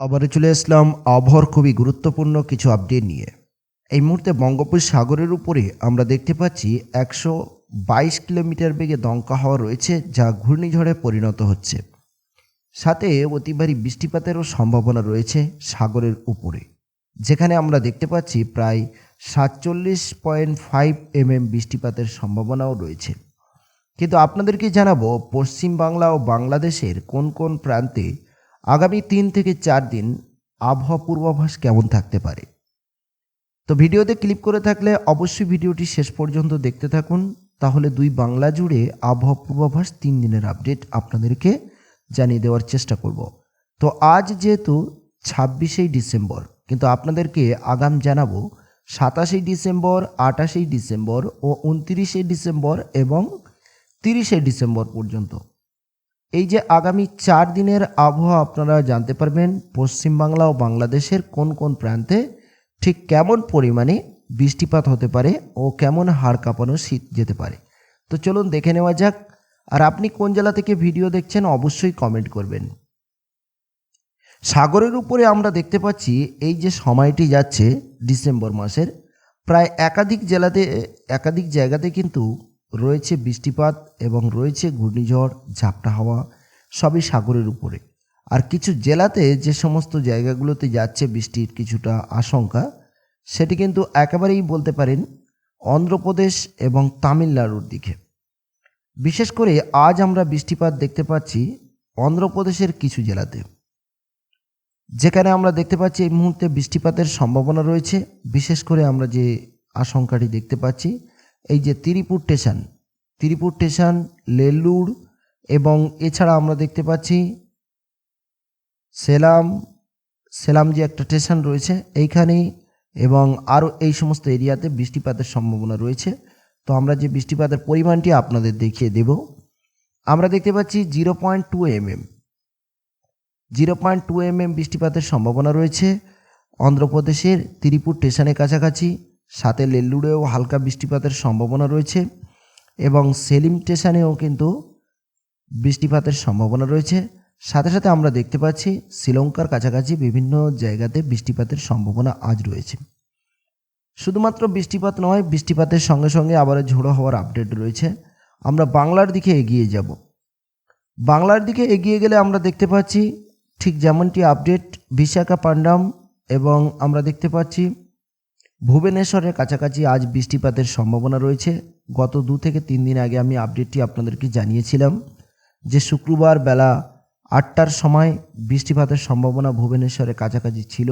আবারও চলে আসলাম আবহাওয়ার খুবই গুরুত্বপূর্ণ কিছু আপডেট নিয়ে। এই মুহূর্তে বঙ্গোপসাগরের উপরে আমরা দেখতে পাচ্ছি একশো বাইশ কিলোমিটার বেগে দমকা হাওয়া রয়েছে, যা ঘূর্ণিঝড়ে পরিণত হচ্ছে। সাথে অতিবারী বৃষ্টিপাতেরও সম্ভাবনা রয়েছে সাগরের উপরে। যেখানে আমরা দেখতে পাচ্ছি প্রায় সাতচল্লিশ পয়েন্ট ফাইভ এমএম বৃষ্টিপাতের সম্ভাবনাও রয়েছে। কিন্তু আপনাদেরকে জানাব পশ্চিম বাংলা ও বাংলাদেশের কোন কোন প্রান্তে আগামী তিন থেকে চার দিন আবহাওয়া পূর্বাভাস কেমন থাকতে পারে? তো ভিডিওতে ক্লিক করে থাকলে অবশ্যই ভিডিওটি শেষ পর্যন্ত দেখতে থাকুন। তাহলে দুই বাংলা জুড়ে আবহাওয়া পূর্বাভাস তিন দিনের আপডেট আপনাদেরকে জানিয়ে দেওয়ার চেষ্টা করব। তো আজ যেহেতু ছাব্বিশেই ডিসেম্বর, কিন্তু আপনাদেরকে আগাম জানাব সাতাশে ডিসেম্বর আঠাশে ডিসেম্বর ও উনত্রিশে ডিসেম্বর এবং তিরিশে ডিসেম্বর পর্যন্ত। এই যে আগামী চার দিনের আবহাওয়া আপনারা জানতে পারবেন, পশ্চিমবাংলা ও বাংলাদেশের কোন কোন প্রান্তে ঠিক কেমন পরিমাণে বৃষ্টিপাত হতে পারে ও কেমন হাড় কাঁপানো শীত যেতে পারে। তো চলুন দেখে নেওয়া যাক, আর আপনি কোন জেলা থেকে ভিডিও দেখছেন অবশ্যই কমেন্ট করবেন। সাগরের উপরে আমরা দেখতে পাচ্ছি, এই যে সময়টি যাচ্ছে ডিসেম্বর মাসের, প্রায় একাধিক জেলাতে, একাধিক জায়গাতে কিন্তু রয়েছে বৃষ্টিপাত এবং রয়েছে ঘূর্ণিঝড়, ঝাপটা হাওয়া, সবই সাগরের উপরে। আর কিছু জেলাতে যে সমস্ত জায়গাগুলোতে যাচ্ছে বৃষ্টির কিছুটা আশঙ্কা, সেটি কিন্তু একেবারেই বলতে পারেন অন্ধ্রপ্রদেশ এবং তামিলনাড়ুর দিকে। বিশেষ করে আজ আমরা বৃষ্টিপাত দেখতে পাচ্ছি অন্ধ্রপ্রদেশের কিছু জেলাতে। যেখানে আমরা দেখতে পাচ্ছি এই মুহূর্তে বৃষ্টিপাতের সম্ভাবনা রয়েছে। বিশেষ করে আমরা যে আশঙ্কাটি দেখতে পাচ্ছি এই যে তিরিপুর স্টেশন তিরিপুর স্টেশন লেলুর এবং এছাড়া আমরা দেখতে পাচ্ছি সেলাম সেলাম যে একটা স্টেশন রয়েছে এইখানেই এবং আরও এই সমস্ত এরিয়াতে বৃষ্টিপাতের সম্ভাবনা রয়েছে। তো আমরা যে বৃষ্টিপাতের পরিমাণটি আপনাদের দেখিয়ে দেব। আমরা দেখতে পাচ্ছি zero point two mm. Zero point two mm বৃষ্টিপাতের সম্ভাবনা রয়েছে। অন্ধ্রপ্রদেশের তিরিপুর স্টেশনের কাছাকাছি সাথে লেল্লুড়েও হালকা বৃষ্টিপাতের সম্ভাবনা রয়েছে এবং সেলিম স্টেশনেও কিন্তু বৃষ্টিপাতের সম্ভাবনা রয়েছে। সাথে সাথে আমরা দেখতে পাচ্ছি শ্রীলঙ্কার কাছাকাছি বিভিন্ন জায়গাতে বৃষ্টিপাতের সম্ভাবনা আজ রয়েছে। শুধুমাত্র বৃষ্টিপাত নয়, বৃষ্টিপাতের সঙ্গে সঙ্গে আবার ঝোড়ো হওয়ার আপডেট রয়েছে। আমরা বাংলার দিকে এগিয়ে যাব। বাংলার দিকে এগিয়ে গেলে আমরা দেখতে পাচ্ছি ঠিক যেমনটি আপডেট বিশাখাপান্ডাম এবং আমরা দেখতে পাচ্ছি ভুবনেশ্বরের কাছাকাছি আজ বৃষ্টিপাতের সম্ভাবনা রয়েছে। গত দু থেকে তিন দিন আগে আমি আপডেটটি আপনাদেরকে জানিয়েছিলাম যে শুক্রবার বেলা আটটার সময় বৃষ্টিপাতের সম্ভাবনা ভুবনেশ্বরের কাছাকাছি ছিল।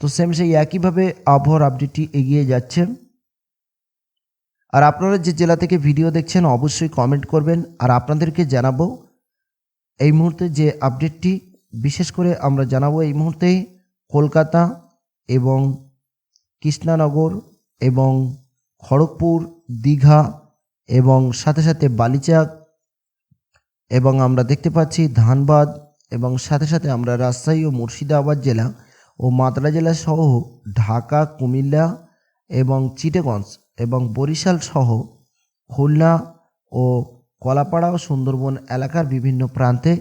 তো সেম সেই একইভাবে আবহাওয়ার আপডেটটি এগিয়ে যাচ্ছে। আর আপনারা যে জেলা থেকে ভিডিও দেখছেন, অবশ্যই কমেন্ট করবেন। আর আপনাদেরকে জানাব, এই মুহূর্তে যে আপডেটটি বিশেষ করে আমরা জানাব এই মুহূর্তে কলকাতা এবং কৃষ্ণানগর এবং খড়গপুর, দীঘা এবং সাথে সাথে বালিচাক এবং আমরা দেখতে পাচ্ছি ধানবাদ এবং সাথে সাথে আমরা রাজশাহী ও মুর্শিদাবাদ জেলা ও মাতলা জেলা সহ ঢাকা, কুমিল্লা এবং চিটেগঞ্জ এবং বরিশাল সহ খুলনা ও কলাপাড়া ও সুন্দরবন এলাকার বিভিন্ন প্রান্তে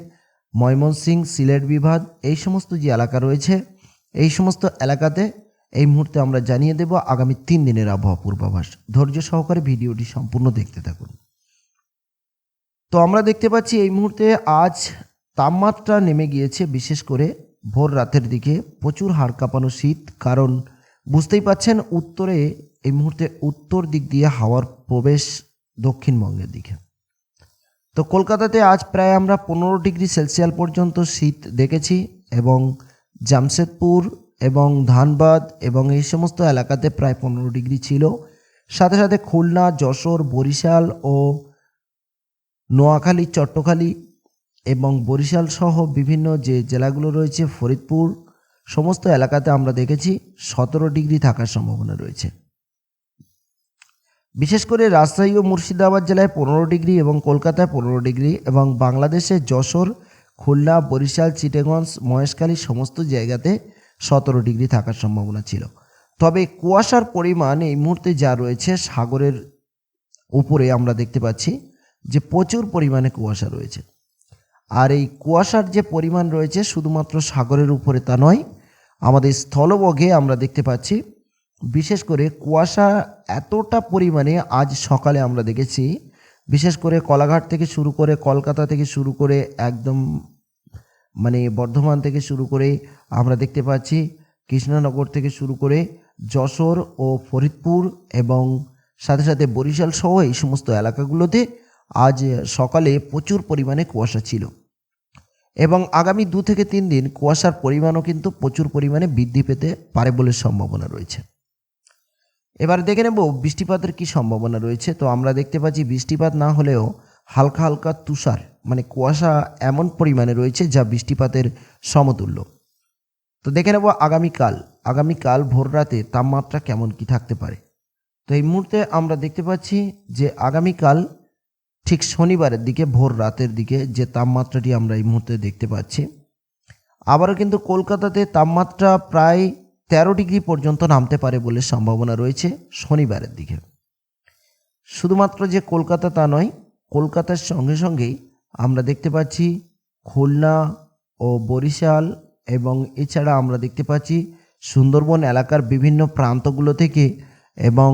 ময়মনসিংহ, সিলেট বিভাগ এই সমস্ত যে এলাকা রয়েছে, এই সমস্ত এলাকাতে এই মুহূর্তে আমরা জানিয়ে দেব আগামী তিন দিনের আবহাওয়া পূর্বাভাস। ধৈর্য সহকারে ভিডিওটি সম্পূর্ণ দেখতে থাকুন। তো আমরা দেখতে পাচ্ছি এই মুহূর্তে আজ তাপমাত্রা নেমে গিয়েছে, বিশেষ করে ভোর রাতের দিকে। প্রচুর হাড় কাঁপানো শীত, কারণ বুঝতেই পাচ্ছেন উত্তরে, এই মুহূর্তে উত্তর দিক দিয়ে হাওয়ার প্রবেশ দক্ষিণবঙ্গের দিকে। তো কলকাতাতে আজ প্রায় আমরা পনেরো ডিগ্রি সেলসিয়াল পর্যন্ত শীত দেখেছি এবং জামশেদপুর এবং ধানবাদ এবং এই সমস্ত এলাকাতে প্রায় পনেরো ডিগ্রি ছিল। সাথে সাথে খুলনা, যশোর, বরিশাল ও নোয়াখালী, চট্টখালী এবং বরিশাল সহ বিভিন্ন যে জেলাগুলো রয়েছে, ফরিদপুর, সমস্ত এলাকাতে আমরা দেখেছি সতেরো ডিগ্রি থাকার সম্ভাবনা রয়েছে। বিশেষ করে রাজশাহী ও মুর্শিদাবাদ জেলায় পনেরো ডিগ্রি এবং কলকাতায় পনেরো ডিগ্রি এবং বাংলাদেশে যশোর, খুলনা, বরিশাল চিটেগঞ্জ মহেশখালী সমস্ত জায়গাতে সতেরো ডিগ্রি থাকার সম্ভাবনা ছিল। তবে কুয়াশার পরিমাণ এই মুহূর্তে যা রয়েছে সাগরের উপরে আমরা দেখতে পাচ্ছি যে প্রচুর পরিমাণে কুয়াশা রয়েছে। আর এই কুয়াশার যে পরিমাণ রয়েছে শুধুমাত্র সাগরের উপরে তা নয়, আমাদের স্থলবগে আমরা দেখতে পাচ্ছি, বিশেষ করে কুয়াশা এতটা পরিমাণে আজ সকালে আমরা দেখেছি, বিশেষ করে কলাঘাট থেকে শুরু করে কলকাতা থেকে শুরু করে একদম মানে বর্ধমান থেকে শুরু করে আমরা দেখতে পাচ্ছি কৃষ্ণনগর থেকে শুরু করে যশোর ও ফরিদপুর এবং সাথে সাথে বরিশাল সহ এই সমস্ত এলাকাগুলোতে আজ সকালে প্রচুর পরিমাণে কুয়াশা ছিল। এবং আগামী দু থেকে তিন দিন কুয়াশার পরিমাণও কিন্তু প্রচুর পরিমাণে বৃদ্ধি পেতে পারে বলে সম্ভাবনা রয়েছে। এবার দেখে নেব বৃষ্টিপাতের কি সম্ভাবনা রয়েছে। তো আমরা দেখতে পাচ্ছি বৃষ্টিপাত না হলেও হালকা হালকা তুষার মানে কুয়াশা এমন পরিমাণে রয়েছে যা বৃষ্টিপাতের সমতুল্য। তো দেখে নেব আগামীকাল আগামীকাল ভোর রাতে তাপমাত্রা কেমন কি থাকতে পারে। তো এই মুহূর্তে আমরা দেখতে পাচ্ছি যে আগামীকাল, ঠিক শনিবারের দিকে ভোর রাতের দিকে যে তাপমাত্রাটি আমরা এই মুহূর্তে দেখতে পাচ্ছি, আবারও কিন্তু কলকাতাতে তাপমাত্রা প্রায় তেরো ডিগ্রি পর্যন্ত নামতে পারে বলে সম্ভাবনা রয়েছে শনিবারের দিকে। শুধুমাত্র যে কলকাতা তা নয় কলকাতার সঙ্গে সঙ্গেই আমরা দেখতে পাচ্ছি খুলনা ও বরিশাল এবং এছাড়া আমরা দেখতে পাচ্ছি সুন্দরবন এলাকার বিভিন্ন প্রান্তগুলো থেকে এবং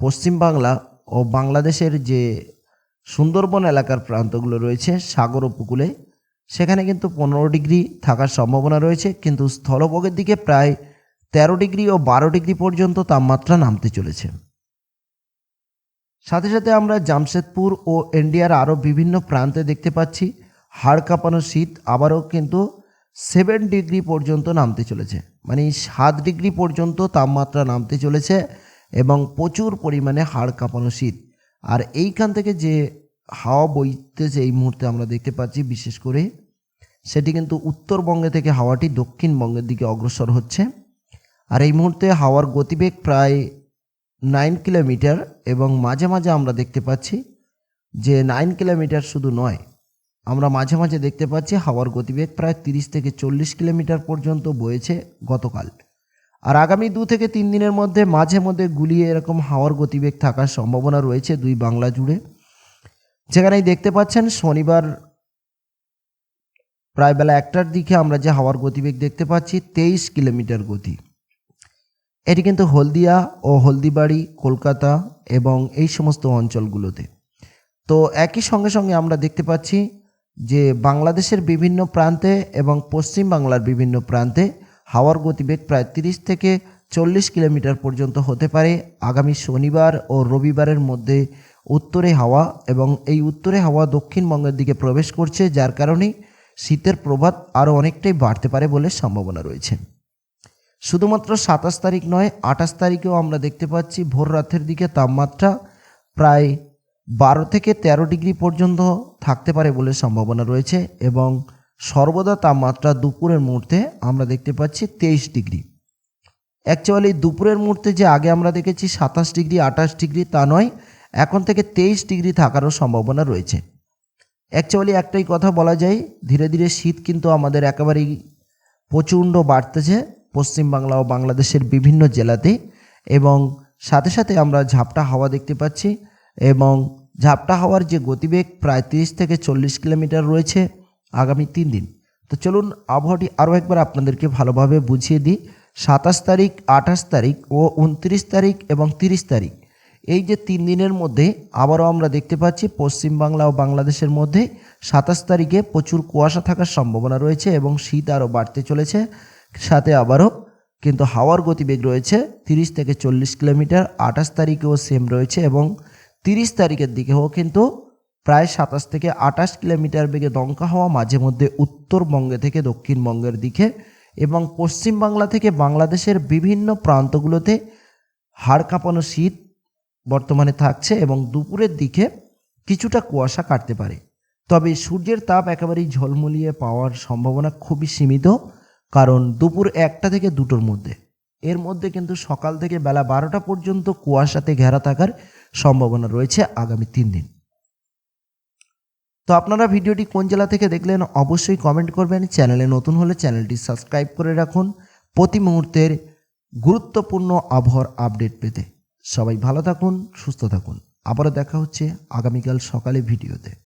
পশ্চিমবাংলা ও বাংলাদেশের যে সুন্দরবন এলাকার প্রান্তগুলো রয়েছে সাগর উপকূলে সেখানে কিন্তু পনেরো ডিগ্রি থাকার সম্ভাবনা রয়েছে, কিন্তু স্থলভোগের দিকে প্রায় তেরো ডিগ্রি ও বারো ডিগ্রি পর্যন্ত তাপমাত্রা নামতে চলেছে। সাথে সাথে আমরা জামশেদপুর ও ইন্ডিয়ার আরও বিভিন্ন প্রান্তে দেখতে পাচ্ছি। হাড় কাঁপানো শীত আবারও কিন্তু সেভেন ডিগ্রি পর্যন্ত নামতে চলেছে। মানে সাত ডিগ্রি পর্যন্ত তাপমাত্রা নামতে চলেছে এবং প্রচুর পরিমাণে হাড় কাঁপানো শীত। আর এইখান থেকে যে হাওয়া বইতেছে এই মুহূর্তে আমরা দেখতে পাচ্ছি বিশেষ করে, সেটি কিন্তু উত্তরবঙ্গে থেকে হাওয়াটি দক্ষিণবঙ্গের দিকে অগ্রসর হচ্ছে। আর এই মুহূর্তে হাওয়ার গতিবেগ প্রায় নাইন কিলোমিটার এবং মাঝে মাঝে আমরা দেখতে পাচ্ছি যে নাইন কিলোমিটার শুধু নয়, আমরা মাঝে মাঝে দেখতে পাচ্ছি হাওয়ার গতিবেগ প্রায় তিরিশ থেকে চল্লিশ কিলোমিটার পর্যন্ত বয়েছে গতকাল। আর আগামী দু থেকে তিন দিনের মধ্যে মাঝে মধ্যে গুলিয়ে এরকম হাওয়ার গতিবেগ থাকার সম্ভাবনা রয়েছে দুই বাংলা জুড়ে। যেখানেই দেখতে পাচ্ছেন শনিবার প্রায় বেলা একটার দিকে আমরা যে হাওয়ার গতিবেগ দেখতে পাচ্ছি, তেইশ কিলোমিটার গতি। এটি কিন্তু হলদিয়া ও হলদিবাড়ি, কলকাতা এবং এই সমস্ত অঞ্চলগুলোতে। তো একই সঙ্গে সঙ্গে আমরা দেখতে পাচ্ছি যে বাংলাদেশের বিভিন্ন প্রান্তে এবং পশ্চিম বাংলার বিভিন্ন প্রান্তে হাওয়ার গতিবেগ প্রায় তিরিশ থেকে চল্লিশ কিলোমিটার পর্যন্ত হতে পারে আগামী শনিবার ও রবিবারের মধ্যে উত্তরে হাওয়া এবং এই উত্তরে হাওয়া দক্ষিণবঙ্গের দিকে প্রবেশ করছে, যার কারণে শীতের প্রভাব আরও অনেকটাই বাড়তে পারে বলে সম্ভাবনা রয়েছে। শুধুমাত্র সাতাশ তারিখ নয়, আঠাশ তারিখেও আমরা দেখতে পাচ্ছি ভোর রাতের দিকে তাপমাত্রা প্রায় বারো থেকে তেরো ডিগ্রি পর্যন্ত থাকতে পারে বলে সম্ভাবনা রয়েছে এবং সর্বদা তাপমাত্রা দুপুরের মুহূর্তে আমরা দেখতে পাচ্ছি তেইশ ডিগ্রি। অ্যাকচুয়ালি দুপুরের মুহূর্তে যে আগে আমরা দেখেছি সাতাশ ডিগ্রি, আঠাশ ডিগ্রি তা নয়, এখন থেকে তেইশ ডিগ্রি থাকারও সম্ভাবনা রয়েছে। অ্যাকচুয়ালি একটাই কথা বলা যায়, ধীরে ধীরে শীত কিন্তু আমাদের একেবারেই প্রচণ্ড বাড়তেছে পশ্চিমবাংলা ও বাংলাদেশের বিভিন্ন জেলাতে এবং সাথে সাথে আমরা ঝাপটা হাওয়া দেখতে পাচ্ছি এবং ঝাপটা হাওয়ার যে গতিবেগ প্রায় তিরিশ থেকে চল্লিশ কিলোমিটার রয়েছে আগামী তিন দিন। তো চলুন আবহাওয়াটি আরও একবার আপনাদেরকে ভালোভাবে বুঝিয়ে দিই। সাতাশ তারিখ, আঠাশ তারিখ ও উনত্রিশ তারিখ এবং তিরিশ তারিখ। এই যে তিন দিনের মধ্যে আবারও আমরা দেখতে পাচ্ছি পশ্চিমবাংলা ও বাংলাদেশের মধ্যে সাতাশ তারিখে প্রচুর কুয়াশা থাকার সম্ভাবনা রয়েছে এবং শীত আরও বাড়তে চলেছে। সাথে আবারও, কিন্তু হাওয়ার গতিবেগ রয়েছে তিরিশ থেকে চল্লিশ কিলোমিটার, আঠাশ তারিখেও সেম রয়েছে এবং তিরিশ তারিখের দিকেও কিন্তু প্রায় সাতাশ থেকে আঠাশ কিলোমিটার বেগে দমকা হওয়া মাঝে মধ্যে উত্তরবঙ্গে থেকে দক্ষিণবঙ্গের দিকে এবং পশ্চিমবাংলা থেকে বাংলাদেশের বিভিন্ন প্রান্তগুলোতে হাড় কাঁপানো শীত বর্তমানে থাকছে এবং দুপুরের দিকে কিছুটা কুয়াশা কাটতে পারে। তবে সূর্যের তাপ একেবারেই ঝলমলিয়ে পাওয়ার সম্ভাবনা খুবই সীমিত। কারণ দুপুর একটা থেকে দুটোর মধ্যে। এর মধ্যে কিন্তু সকাল থেকে বেলা বারোটা পর্যন্ত কুয়াশাতে ঘেরা থাকার সম্ভাবনা রয়েছে আগামী তিন দিন। তো আপনারা ভিডিওটি কোন জেলা থেকে দেখলেন অবশ্যই কমেন্ট করবেন। চ্যানেলে নতুন হলে চ্যানেলটি সাবস্ক্রাইব করে রাখুন। প্রতি মুহূর্তের গুরুত্বপূর্ণ আবহাওয়ার আপডেট পেতে। সবাই ভালো থাকুন, সুস্থ থাকুন। আবারও দেখা হচ্ছে আগামীকাল সকালে ভিডিওতে।